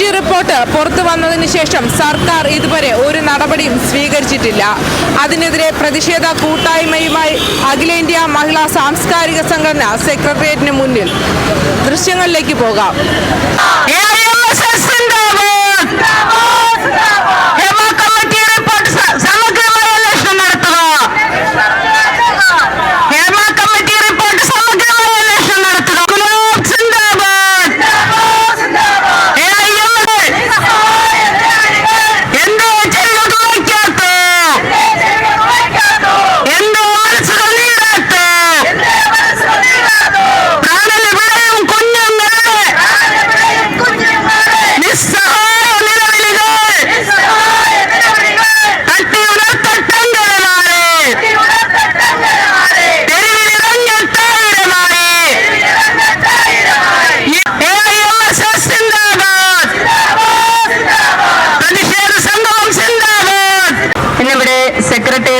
Committee report പുറത്തു വന്നതിന് ശേഷം സർക്കാർ ഇതുവരെ ഒരു നടപടിയും സ്വീകരിച്ചിട്ടില്ല. അതിനെതിരെ പ്രതിഷേധ കൂട്ടായ്മയുമായി അഖിലേന്ത്യാ മഹിളാ സാംസ്കാരിക സംഘടന സെക്രട്ടേറിയറ്റിന് മുന്നിൽ ദൃശ്യങ്ങളിലേക്ക് പോകാം.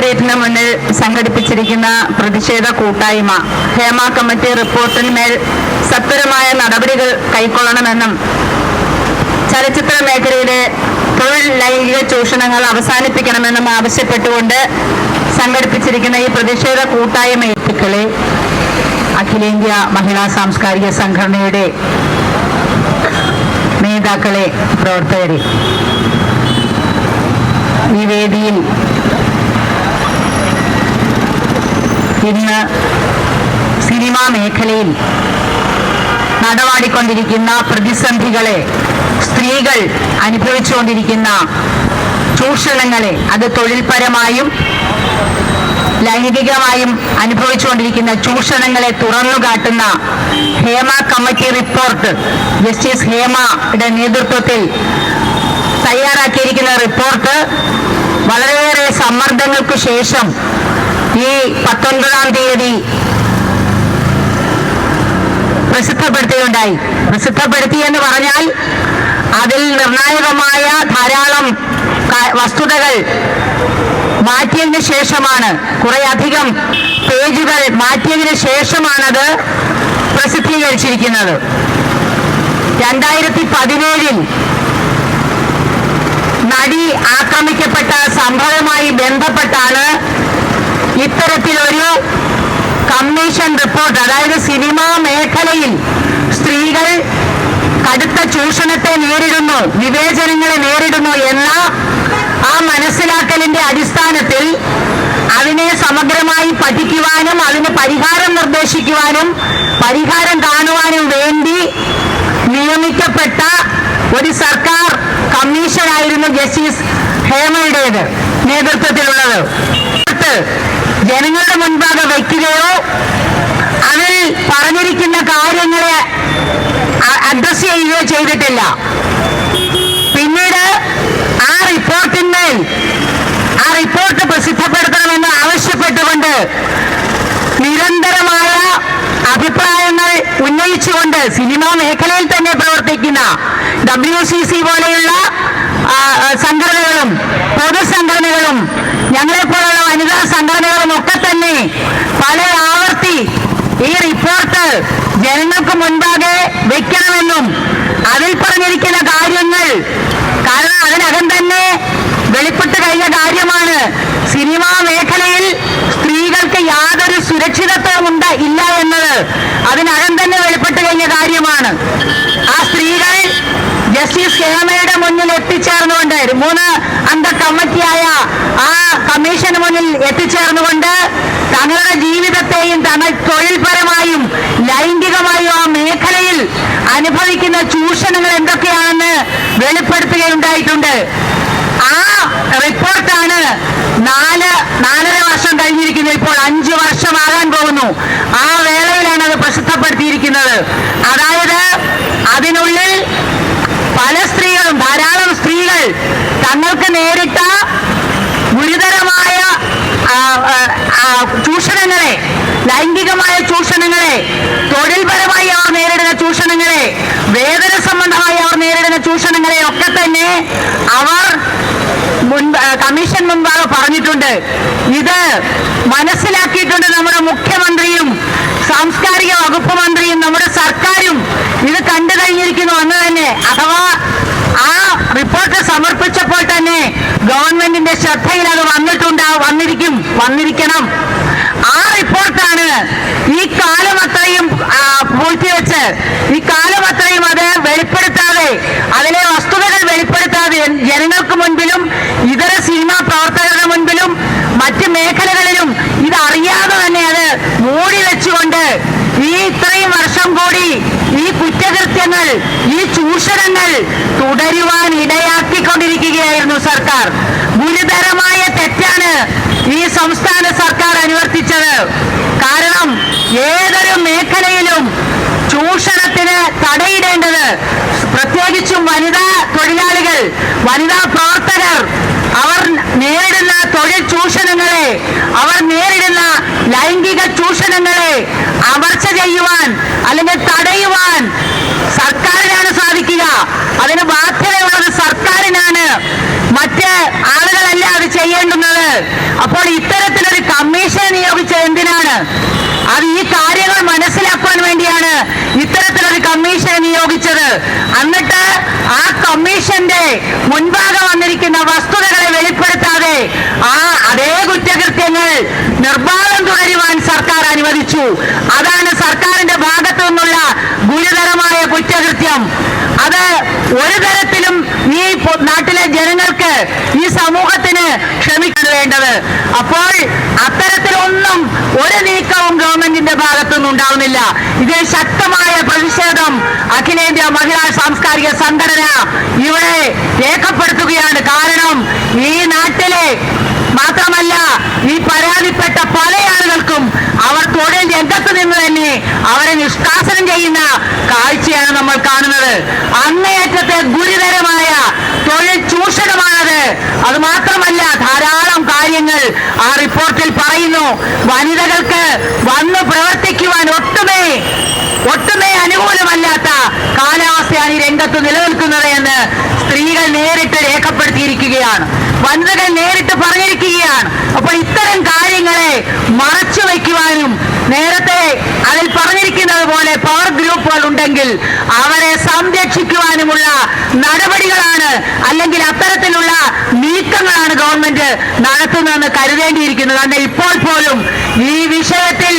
സെക്രട്ടേറിയറ്റിന് മുന്നിൽ സംഘടിപ്പിച്ചിരിക്കുന്ന പ്രതിഷേധ കൂട്ടായ്മ ഹേമ കമ്മിറ്റി റിപ്പോർട്ടിന്മേൽ സത്വരമായ നടപടികൾ കൈക്കൊള്ളണമെന്നും ചലച്ചിത്ര മേഖലയിലെ തൊഴിൽ ലൈംഗിക ചൂഷണങ്ങൾ അവസാനിപ്പിക്കണമെന്നും ആവശ്യപ്പെട്ടുകൊണ്ട് സംഘടിപ്പിച്ചിരിക്കുന്ന ഈ പ്രതിഷേധ കൂട്ടായ്മ എത്തിക്കളെ അഖിലേന്ത്യാ മഹിളാ സാംസ്കാരിക സംഘടനയുടെ നേതാക്കളെ പ്രവർത്തകരെ. ഈ വേദിയിൽ ഇന്ന് സിനിമാ മേഖലയിൽ നടവാടിക്കൊണ്ടിരിക്കുന്ന പ്രതിസന്ധികളെ സ്ത്രീകൾ അനുഭവിച്ചുകൊണ്ടിരിക്കുന്ന ചൂഷണങ്ങളെ അത് തൊഴിൽപരമായും ലൈംഗികമായും അനുഭവിച്ചുകൊണ്ടിരിക്കുന്ന ചൂഷണങ്ങളെ തുറന്നു കാട്ടുന്ന ഹേമ കമ്മിറ്റി റിപ്പോർട്ട് ജസ്റ്റിസ് ഹേമയുടെ നേതൃത്വത്തിൽ തയ്യാറാക്കിയിരിക്കുന്ന റിപ്പോർട്ട്. വളരെയേറെ സമ്മർദ്ദങ്ങൾക്ക് ശേഷം ഈ പത്തൊൻപതാം തീയതി പ്രസിദ്ധപ്പെടുത്തുകയുണ്ടായി പ്രസിദ്ധപ്പെടുത്തി എന്ന് പറഞ്ഞാൽ അതിൽ നിർണായകമായ ധാരാളം വസ്തുതകൾ മാറ്റിയതിന് ശേഷമാണ് കുറെ അധികം പേജുകൾ മാറ്റിയതിന് ശേഷമാണത് പ്രസിദ്ധീകരിച്ചിരിക്കുന്നത്. രണ്ടായിരത്തി പതിനേഴിൽ നടി ആക്രമിക്കപ്പെട്ട സംഭവവുമായി ബന്ധപ്പെട്ടാണ് ഇത്തരത്തിലൊരു കമ്മീഷൻ റിപ്പോർട്ട് അതായത് സിനിമാ മേഖലയിൽ സ്ത്രീകൾ കടുത്ത ചൂഷണത്തെ നേരിടുന്നു വിവേചനങ്ങളെ നേരിടുന്നു എന്ന ആ മനസ്സിലാക്കലിന്റെ അടിസ്ഥാനത്തിൽ അതിനെ സമഗ്രമായി പഠിക്കുവാനും അതിന് പരിഹാരം നിർദ്ദേശിക്കുവാനും പരിഹാരം കാണുവാനും വേണ്ടി നിയമിക്കപ്പെട്ട ഒരു സർക്കാർ കമ്മീഷനായിരുന്നു ജസ്റ്റിസ് ഹേമയുടേത് നേതൃത്വത്തിലുള്ളത്. ജനങ്ങളുടെ മുൻപാകെ വയ്ക്കുകയോ അതിൽ പറഞ്ഞിരിക്കുന്ന കാര്യങ്ങളെ അഡ്രസ് ചെയ്യുകയോ ചെയ്തിട്ടില്ല. പിന്നീട് ആ റിപ്പോർട്ടിന്മേൽ ആ റിപ്പോർട്ട് പ്രസിദ്ധപ്പെടുത്തണമെന്ന് ആവശ്യപ്പെട്ടുകൊണ്ട് നിരന്തരമായ അഭിപ്രായങ്ങൾ ഉന്നയിച്ചുകൊണ്ട് സിനിമാ മേഖലയിൽ തന്നെ പ്രവർത്തിക്കുന്ന ഡബ്ല്യു സി സി പോലെയുള്ള സംഘടനകളും പൊതുസംഘടനകളും ഞങ്ങളെപ്പോലുള്ള വനിതാ സംഘടനകളും ഒക്കെ തന്നെ പല ആവർത്തി ഈ റിപ്പോർട്ട് ജനങ്ങൾക്ക് മുൻപാകെ വെക്കണമെന്നും അതിൽ പറഞ്ഞിരിക്കുന്ന കാര്യങ്ങൾ കാരണം അതിനകം തന്നെ വെളിപ്പെട്ട് കഴിഞ്ഞ കാര്യമാണ്. സിനിമാ മേഖലയിൽ സ്ത്രീകൾക്ക് യാതൊരു സുരക്ഷിതത്വം ഉണ്ട് ഇല്ല എന്നത് അതിനകം തന്നെ വെളിപ്പെട്ട് കഴിഞ്ഞ കാര്യമാണ്. ആ സ്ത്രീകൾ ജസ്റ്റിസ് ഹേമയുടെ മുന്നിൽ എത്തിച്ചേർന്നുകൊണ്ട് മൂന്ന് അംഗ കമ്മിറ്റിയായ ആ കമ്മീഷന് മുന്നിൽ എത്തിച്ചേർന്നുകൊണ്ട് തങ്ങളുടെ ജീവിതത്തെയും തങ്ങൾ തൊഴിൽപരമായും ലൈംഗികമായും ആ മേഖലയിൽ അനുഭവിക്കുന്ന ചൂഷണങ്ങൾ എന്തൊക്കെയാണെന്ന് വെളിപ്പെടുത്തുകയുണ്ടായിട്ടുണ്ട്. നാല് നാലര വർഷം കഴിഞ്ഞിരിക്കുന്നു. ഇപ്പോൾ അഞ്ചു വർഷമാകാൻ പോകുന്നു. ആ വേളയിലാണ് അത് പ്രസിദ്ധപ്പെടുത്തിയിരിക്കുന്നത്. അതായത് അതിനുള്ളിൽ പല സ്ത്രീകളും ധാരാളം സ്ത്രീകൾ തങ്ങൾക്ക് നേരിട്ട ഗുരുതരമായ ചൂഷണങ്ങളെ ലൈംഗികമായ ചൂഷണങ്ങളെ തൊഴിൽപരമായി അവർ നേരിടുന്ന ചൂഷണങ്ങളെ വേതന സംബന്ധമായി അവർ നേരിടുന്ന ചൂഷണങ്ങളെ ഒക്കെ തന്നെ അവർ ഞാൻ മുമ്പാകെ പറഞ്ഞിട്ടുണ്ട്. ഇത് മനസ്സിലാക്കിയിട്ടുണ്ട് നമ്മുടെ മുഖ്യമന്ത്രിയും സാംസ്കാരിക വകുപ്പ് മന്ത്രിയും നമ്മുടെ സർക്കാരും. ഇത് കണ്ടു കഴിഞ്ഞിരിക്കുന്നു. അന്ന് തന്നെ അഥവാ ആ റിപ്പോർട്ട് സമർപ്പിച്ചപ്പോൾ തന്നെ ഗവൺമെന്റിന്റെ ശ്രദ്ധയിൽ അത് വന്നിട്ടുണ്ട് വന്നിരിക്കും വന്നിരിക്കണം. ആ റിപ്പോർട്ടാണ് ഈ കാലം അത്രയും പൂഴ്ത്തിവെച്ച് ഈ കാലം അത്രയും അത് വെളിപ്പെടുത്താതെ അതിലെ മറ്റ് മേഖലകളിലും ഇത് അറിയാതെ തന്നെ അത് മൂടി വെച്ചുകൊണ്ട് ഈ ഇത്രയും വർഷം കൂടി ഈ കുറ്റകൃത്യങ്ങൾ ഈ ചൂഷണങ്ങൾ തുടരുവാൻ ഇടയാക്കിക്കൊണ്ടിരിക്കുകയായിരുന്നു സർക്കാർ. ഗുരുതരമായ തെറ്റാണ് ഈ സംസ്ഥാന സർക്കാർ അനുവർത്തിച്ചത്. കാരണം ഏതൊരു മേഖലയിലും ചൂഷണത്തിന് തടയിടേണ്ടത് പ്രത്യേകിച്ചും വനിതാ തൊഴിലാളികൾ വനിതാ പ്രവർത്തകർ തൊഴിൽ ചൂഷണങ്ങളെ അവർ നേരിടുന്ന ലൈംഗിക ചൂഷണങ്ങളെ അമർച്ച ചെയ്യുവാൻ അല്ലെങ്കിൽ തടയുവാൻ സർക്കാരിനാണ് സാധിക്കുക. അതിന് ബാധ്യതയുള്ളത് സർക്കാരിനാണ്. മറ്റ് ആളുകളല്ല അത് ചെയ്യേണ്ടുന്നത്. അപ്പോൾ ഇത്തരത്തിലൊരു കമ്മീഷനെ നിയോഗിച്ചത് എന്തിനാണ്? അത് ഈ കാര്യങ്ങൾ മനസ്സിലാക്കുവാൻ വേണ്ടിയാണ് ഇത്തരത്തിലൊരു കമ്മീഷനെ നിയോഗിച്ചത്. എന്നിട്ട് ആ കമ്മീഷന്റെ മുൻപാകെ വന്നിരിക്കുന്ന വസ്തുതകളെ വെളിപ്പെടുത്താതെ ആ അതേ കുറ്റകൃത്യങ്ങൾ നിർബാധം തുടരുവാൻ സർക്കാർ അനുവദിച്ചു. അതാണ് സർക്കാരിന്റെ ഭാഗത്തു നിന്നുള്ള ഗുരുതരമായ കുറ്റകൃത്യം. അത് ഒരു തരത്തിലും ഈ നാട്ടിലെ ജനങ്ങൾക്ക് ഈ സമൂഹത്തിന് ക്ഷമിക്കാൻ വേണ്ടത്. അപ്പോൾ അത്തരത്തിലൊന്നും ഒരു നീക്കവും ഗവൺമെന്റിന്റെ ഭാഗത്തുനിന്ന് ഉണ്ടാവുന്നില്ല. ഇതിൽ ശക്തമായ പ്രതിഷേധം അഖിലേന്ത്യാ മഹിളാ സാംസ്കാരിക സംഘടന ഇവിടെ രേഖപ്പെടുത്തുകയാണ്. കാരണം ഈ നാട്ടിലെ മാത്രമല്ല ഈ പരാതിപ്പെട്ട പല ആളുകൾക്കും അവർ തൊഴിൽ രംഗത്ത് നിന്ന് തന്നെ അവരെ നിഷ്കാസനം ചെയ്യുന്ന കാഴ്ചയാണ് നമ്മൾ കാണുന്നത്. അങ്ങേയറ്റത്തെ ഗുരുതരമായ തൊഴിൽ ചൂഷണമാണത് അത് മാത്രമല്ല ധാരാളം കാര്യങ്ങൾ ആ റിപ്പോർട്ടിൽ പറയുന്നു വനിതകൾക്ക് വന്ന് പ്രവർത്തിക്കുവാൻ ഒട്ടുമേ ഒട്ടുമേ അനുകൂലമല്ലാത്ത കാലാവസ്ഥയാണ് ഈ രംഗത്ത് നിലനിൽക്കുന്നത് എന്ന് സ്ത്രീകൾ നേരിട്ട് രേഖപ്പെടുത്തിയിരിക്കുകയാണ്. വനിതകൾ നേരിട്ട് പറഞ്ഞിരിക്കുകയാണ്. അപ്പോൾ ഇത്തരം കാര്യങ്ങളെ മറച്ചു ഉണ്ടെങ്കിൽ അവരെ സംരക്ഷിക്കുവാനുമുള്ള നടപടികളാണ് അല്ലെങ്കിൽ അത്തരത്തിലുള്ള നീക്കങ്ങളാണ് ഗവൺമെന്റ് നടത്തുന്നതെന്ന് കരുതേണ്ടിയിരിക്കുന്നത് കാരണം ഇപ്പോൾ പോലും ഈ വിഷയത്തിൽ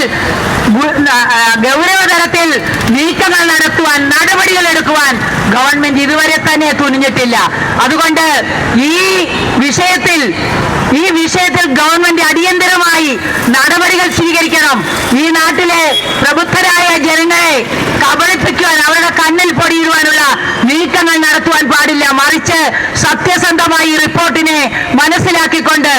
ഗൗരവതരത്തിൽ നീക്കങ്ങൾ നടത്തുവാൻ നടപടികൾ എടുക്കുവാൻ ഗവൺമെന്റ് ഇതുവരെ തന്നെ തുനിഞ്ഞിട്ടില്ല. അതുകൊണ്ട് ഈ വിഷയത്തിൽ ഈ വിഷയത്തിൽ ഗവൺമെന്റ് അടിയന്തരമായി നടപടികൾ സ്വീകരിക്കണം. ഈ നാട്ടിലെ പ്രബുദ്ധരായ ജനങ്ങളെ കബളിപ്പിക്കുവാൻ അവരുടെ കണ്ണിൽ പൊടിയിടുവാനുള്ള നീക്കങ്ങൾ നടത്തുവാൻ പാടില്ല. മറിച്ച് സത്യസന്ധമായി ഈ റിപ്പോർട്ടിനെ മനസ്സിലാക്കിക്കൊണ്ട്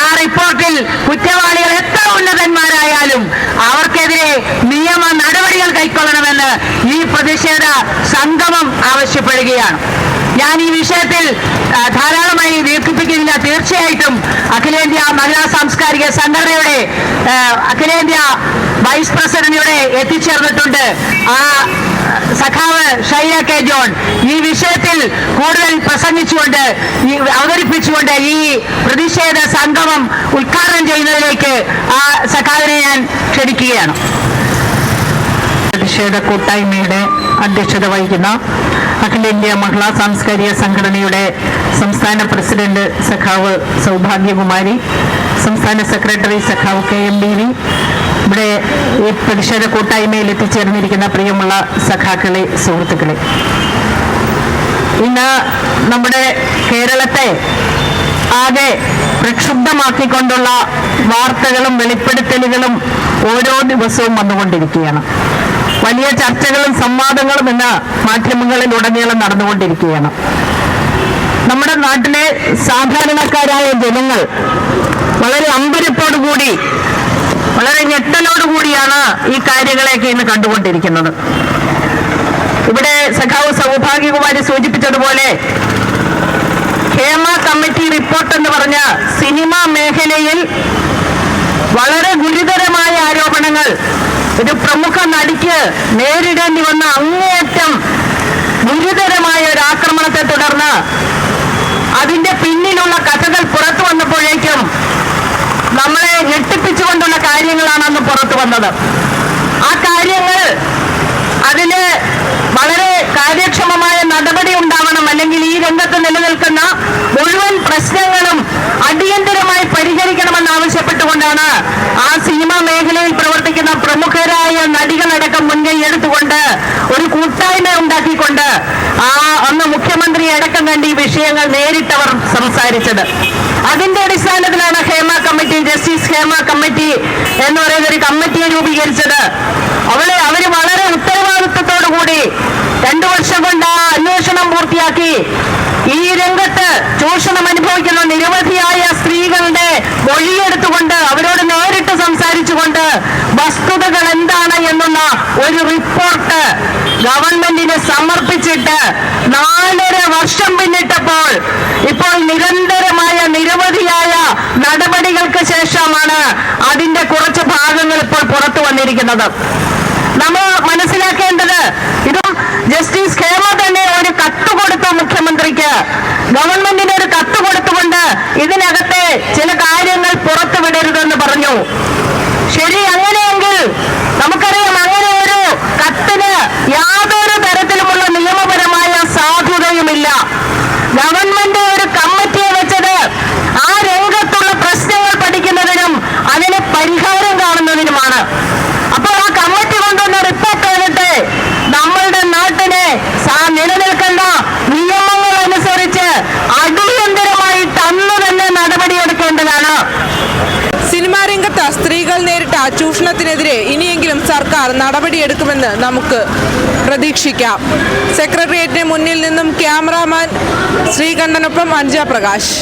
ആ റിപ്പോർട്ടിൽ കുറ്റവാളികൾ എത്ര ഉന്നതന്മാരായാലും അവർക്കെതിരെ നിയമ നടപടികൾ കൈക്കൊള്ളണമെന്ന് ഈ പ്രതിഷേധ സംഗമം ആവശ്യപ്പെടുകയാണ്. ഞാൻ ഈ വിഷയത്തിൽ ധാരാളമായി ദീർഘിപ്പിക്കുന്നില്ല. തീർച്ചയായിട്ടും അഖിലേന്ത്യാ മഹിളാ സാംസ്കാരിക സംഘടനയുടെ അഖിലേന്ത്യാ വൈസ് പ്രസിഡന്റ് ഇവിടെ എത്തിച്ചേർന്നിട്ടുണ്ട് ആ സഖാവ് ഷൈല കെ ജോൺ. ഈ വിഷയത്തിൽ കൂടുതൽ പ്രസംഗിച്ചുകൊണ്ട് അവതരിപ്പിച്ചുകൊണ്ട് ഈ പ്രതിഷേധ സംഗമം ഉദ്ഘാടനം ചെയ്യുന്നതിലേക്ക് ആ സഖാവിനെ ഞാൻ ക്ഷണിക്കുകയാണ്. പ്രതിഷേധ കൂട്ടായ്മയുടെ അധ്യക്ഷത വഹിക്കുന്ന അഖിലേന്ത്യാ മഹിളാ സാംസ്കാരിക സംഘടനയുടെ സംസ്ഥാന പ്രസിഡന്റ് സഖാവ് സൗഭാഗ്യകുമാരി സംസ്ഥാന സെക്രട്ടറി സഖാവ് കെ എം ബി വി ഇവിടെ ഈ പ്രതിഷേധ കൂട്ടായ്മയിൽ എത്തിച്ചേർന്നിരിക്കുന്ന പ്രിയമുള്ള സഖാക്കളെ സുഹൃത്തുക്കളെ. ഇന്ന് നമ്മുടെ കേരളത്തെ ആകെ പ്രക്ഷുബ്ധമാക്കിക്കൊണ്ടുള്ള വാർത്തകളും വെളിപ്പെടുത്തലുകളും ഓരോ ദിവസവും വന്നുകൊണ്ടിരിക്കുകയാണ്. വലിയ ചർച്ചകളും സംവാദങ്ങളും ഇന്ന് മാധ്യമങ്ങളിൽ ഉടനീളം നടന്നുകൊണ്ടിരിക്കുകയാണ്. നമ്മുടെ നാട്ടിലെ സാധാരണക്കാരായ ജനങ്ങൾ വളരെ അമ്പരപ്പോടുകൂടി വളരെ ഞെട്ടലോടുകൂടിയാണ് ഈ കാര്യങ്ങളെയൊക്കെ ഇന്ന് കണ്ടുകൊണ്ടിരിക്കുന്നത്. ഇവിടെ സഖാവ് സൗഭാഗ്യകുമാരി സൂചിപ്പിച്ചതുപോലെ ഹേമ കമ്മിറ്റി റിപ്പോർട്ട് എന്ന് പറഞ്ഞ സിനിമാ മേഖലയിൽ വളരെ ഗുരുതരമായ ആരോപണങ്ങൾ ഒരു പ്രമുഖ നടിക്ക് നേരിടേണ്ടി വന്ന അങ്ങേയറ്റം ഗുരുതരമായ ഒരു ആക്രമണത്തെ തുടർന്ന് അതിന്റെ പിന്നിലുള്ള കഥകൾ പുറത്തു വന്നപ്പോഴേക്കും നമ്മളെ ഞെട്ടിപ്പിച്ചുകൊണ്ടുള്ള കാര്യങ്ങളാണ് അന്ന് പുറത്തു വന്നത്. ആ കാര്യങ്ങൾ അതിന് വളരെ കാര്യക്ഷമമായ നടപടി ഉണ്ടാവണം അല്ലെങ്കിൽ ഈ രംഗത്ത് നിലനിൽക്കുന്ന മുഴുവൻ പ്രശ്നങ്ങളും എടുത്തുകൊണ്ടാണ് ആ സിനിമാ മേഖലയിൽ പ്രവർത്തിക്കുന്ന പ്രമുഖരായ നടികളടക്കം മുൻകൈ എടുത്തുകൊണ്ട് ഒരു കൂട്ടായ്മ ഉണ്ടാക്കിക്കൊണ്ട് ആ അന്ന് മുഖ്യമന്ത്രി അടക്കം കണ്ട് ഈ വിഷയങ്ങൾ നേരിട്ടവർ സംസാരിച്ചത്. അതിന്റെ അടിസ്ഥാനത്തിലാണ് Hema committee justice Hema committee എന്ന് പറയുന്ന ഒരു കമ്മിറ്റിയെ രൂപീകരിച്ചത്. അവളെ അവർ വളരെ ഉത്തരവാദിത്വത്തോടു കൂടി രണ്ടു വർഷം കൊണ്ട് ആ അന്വേഷണം പൂർത്തിയാക്കി. ഈ രംഗത്ത് ചൂഷണം അനുഭവിക്കുന്ന നിരവധിയായ സ്ത്രീകളുടെ മൊഴിയെടുത്തുകൊണ്ട് അവരോട് നേരിട്ട് സംസാരിച്ചുകൊണ്ട് വസ്തുതകൾ എന്താണ് എന്നുള്ള ഒരു റിപ്പോർട്ട് ഗവൺമെന്റിന് സമർപ്പിച്ചിട്ട് നാലര വർഷം പിന്നിട്ടപ്പോൾ ഇപ്പോൾ നിരന്തരമായ നിരവധിയായ നടപടികൾക്ക് ശേഷമാണ് അതിന്റെ കുറച്ച് ഭാഗങ്ങൾ ഇപ്പോൾ പുറത്തു വന്നിരിക്കുന്നത്. നമ്മൾ മനസ്സിലാക്കേണ്ടത് ഇതും ജസ്റ്റിസ് ഖേമ തന്നെ ഒരു കത്ത് കൊടുത്ത മുഖ്യമന്ത്രിക്ക്. ഗവൺമെന്റിന് ഒരു കത്ത് ചില കാര്യങ്ങൾ പുറത്തുവിടരുതെന്ന് പറഞ്ഞു. ശരി അങ്ങനെയെങ്കിൽ നമുക്കറിയാം അങ്ങനെ ഒരു കത്തിന് യാതൊരു തരത്തിലുമുള്ള നിയമപരമായ സാധുതയുമില്ല ഗവൺമെന്റ് ഒരു കമ്മിറ്റിയെ വെച്ചത് ആ രംഗത്തുള്ള പ്രശ്നങ്ങൾ പഠിക്കുന്നതിനും അതിന് പരിഹാരം കാണുന്നതിനുമാണ് അപ്പോൾ ആ കമ്മിറ്റി കൊണ്ടുവന്ന റിപ്പോർട്ട് വന്നിട്ട് നമ്മളുടെ നാട്ടിനെ സാ- നിലനിൽക്കുന്ന നിയമങ്ങൾ അനുസരിച്ച് അടിയന്തരമായിട്ട് അന്ന് തന്നെ നടപടിയെടുക്കേണ്ടതാണ് സിനിമാ രംഗത്ത് സ്ത്രീകൾ നേരിട്ട ചൂഷണത്തിനെതിരെ ഇനിയെങ്കിലും സർക്കാർ നടപടിയെടുക്കുമെന്ന് നമുക്ക് പ്രതീക്ഷിക്കാം. സെക്രട്ടേറിയറ്റിന് മുന്നിൽ നിന്നും ക്യാമറാമാൻ ശ്രീകണ്ഠനൊപ്പം അഞ്ജ പ്രകാശ്.